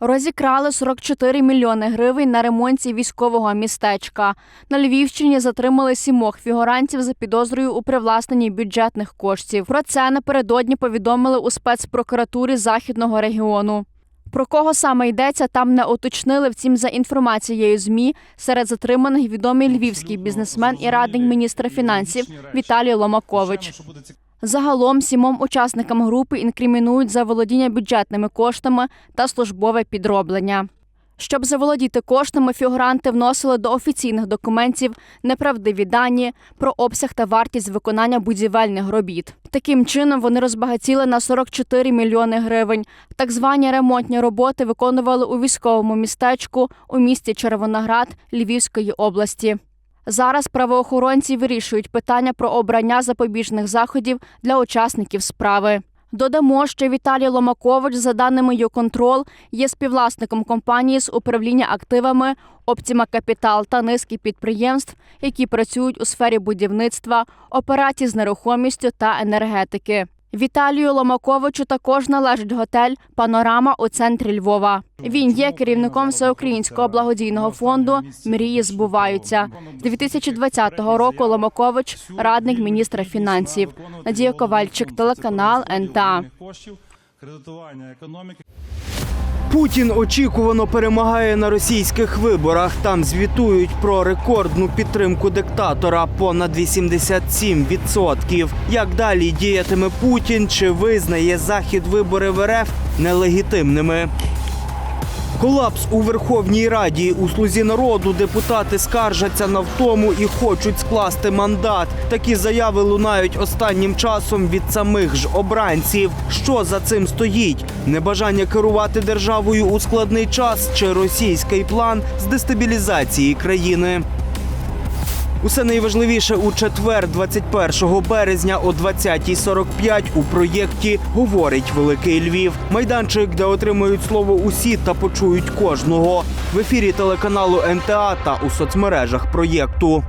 Розікрали 44 мільйони гривень на ремонті військового містечка. На Львівщині затримали сімох фігурантів за підозрою у привласненні бюджетних коштів. Про це напередодні повідомили у спецпрокуратурі західного регіону. Про кого саме йдеться, там не уточнили. Втім, за інформацією змі серед затриманих відомий львівський бізнесмен і радник міністра фінансів Віталій Ломакович. Загалом сімом учасникам групи інкримінують заволодіння бюджетними коштами та службове підроблення. Щоб заволодіти коштами, фігуранти вносили до офіційних документів неправдиві дані про обсяг та вартість виконання будівельних робіт. Таким чином вони розбагатіли на 44 мільйони гривень. Так звані ремонтні роботи виконували у військовому містечку у місті Червоноград Львівської області. Зараз правоохоронці вирішують питання про обрання запобіжних заходів для учасників справи. Додамо, що Віталій Ломакович, за даними «Юконтрол», є співвласником компанії з управління активами Оптіма Капітал та низки підприємств, які працюють у сфері будівництва, операцій з нерухомістю та енергетики. Віталію Ломаковичу також належить готель Панорама у центрі Львова. Він є керівником всеукраїнського благодійного фонду Мрії збуваються з 2020 року. Ломакович радник міністра фінансів. Надія Ковальчик, телеканал НТА. Кредитування економіки. Путін очікувано перемагає на російських виборах. Там звітують про рекордну підтримку диктатора понад 87%. Як далі діятиме Путін? Чи визнає захід вибори в РФ нелегітимними? Колапс у Верховній Раді у слузі народу депутати скаржаться на втому і хочуть скласти мандат. Такі заяви лунають останнім часом від самих ж обранців. Що за цим стоїть? Небажання керувати державою у складний час чи російський план з дестабілізації країни? Усе найважливіше у четвер, 21 березня о 20.45 у проєкті говорить Великий Львів. Майданчик, де отримують слово усі та почують кожного. В ефірі телеканалу НТА та у соцмережах проєкту.